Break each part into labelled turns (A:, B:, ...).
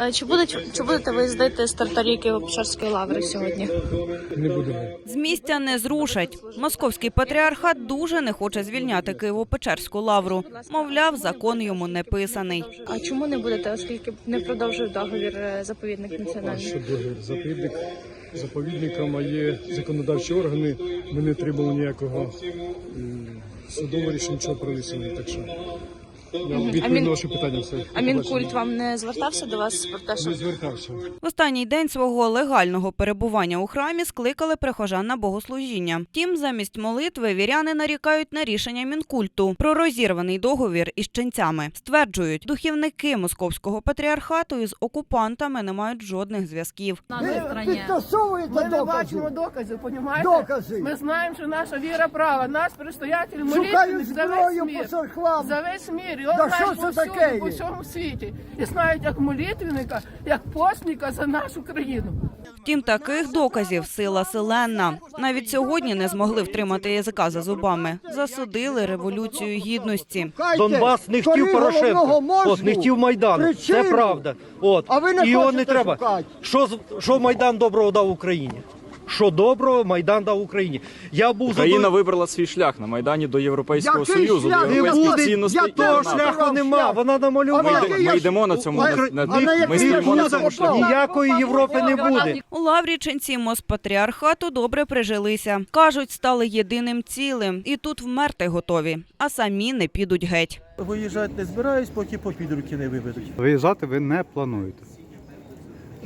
A: е, чи будуть чи будете ви їздити з Тартарі Києво-Печерської лаври сьогодні?
B: Не будемо.
C: З місця не зрушать. Московський патріархат дуже не хоче звільняти Києво-Печерську лавру. Мовляв, закон йому не писаний.
A: А чому не будете, оскільки не продовжує договір е, заповідник
B: А
A: національний?
B: що договір? Заповідник заповідником, а є законодавчі органи. Ми не отримали ніякого м, судового рішення, нічого про. Так що на ваше питання. Все.
A: А Мінкульт вам не звертався до вас про те, що
B: не звертався.
C: В останній день свого легального перебування у храмі скликали прихожан на богослужіння. Втім, замість молитви віряни нарікають на рішення мінкульту про розірваний договір із ченцями. Стверджують, духівники московського патріархату із окупантами не мають жодних зв'язків.
D: Ви
E: підтасовуєте
D: Ми не бачимо доказів, понімаєте?
E: Докази.
D: Ми знаємо, що наша віра права. Нас предстоятель молитвених
E: Шукають
D: за весь
E: зброю
D: мір.
E: церквам.
D: За весь мір. Його
E: Да
D: знають
E: що
D: по
E: це
D: всьому,
E: таке
D: по всьому світі. І знають як молитвенника, як постника за нашу країну.
C: Втім, таких доказів сила селенна. Навіть сьогодні не змогли втримати язика за зубами. Засудили революцію гідності.
F: Донбас не хотів Порошенка, от, не хотів Майдану. Це правда. От.
E: А ви не
F: І його не треба.
E: шукати.
F: Що, з- що Майдан доброго дав Україні? Що доброго Майдан дав Україні? Я був
G: Україна
F: задов-
G: вибрала свій шлях на майдані до Європейського
E: Який
G: Союзу,
E: шлях?
G: до європейських
F: буде
G: цінностей.
E: я
F: того шляху
E: шлях.
F: нема. Вона намалювала.
G: йде- ми йдемо на цьому
F: Україна-
G: на,
E: на
G: ми стоїмо на цьому шляху.
F: Ніякої Європи не буде.
C: У лаврі ченці Моспатріархату добре прижилися. Кажуть, стали єдиним цілим. І тут вмерти готові, а самі не підуть геть.
H: Виїжджати не збираюсь, поки по підруки не виведуть.
I: Виїжджати ви не плануєте.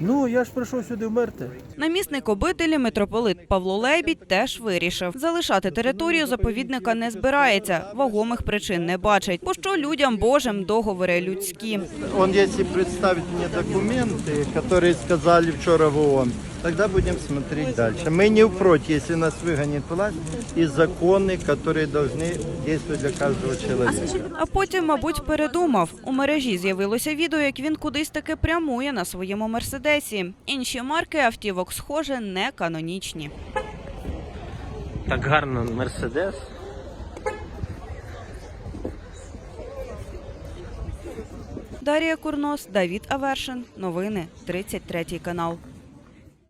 H: Ну, я ж прийшов сюди вмерти.
C: Намісник обителі митрополит Павло Лейбідь теж вирішив залишати територію заповідника не збирається. Вагомих причин не бачить. Бо що людям Божим договори людські.
J: Он, если представит мені документи, які сказали вчора в ООН, тогда будем смотреть дальше. Мы не против, если нас выгонит власть, и законы, которые должны действовать для каждого человека.
C: А потім, мабуть, передумав. У мережі з'явилося відео, як він кудись таки прямує на своєму мерседесі. Інші марки автівок, схоже, не канонічні.
H: Так гарно, Мерседес.
C: Дарія Курнос, Давід Авершин. Новини 33 канал.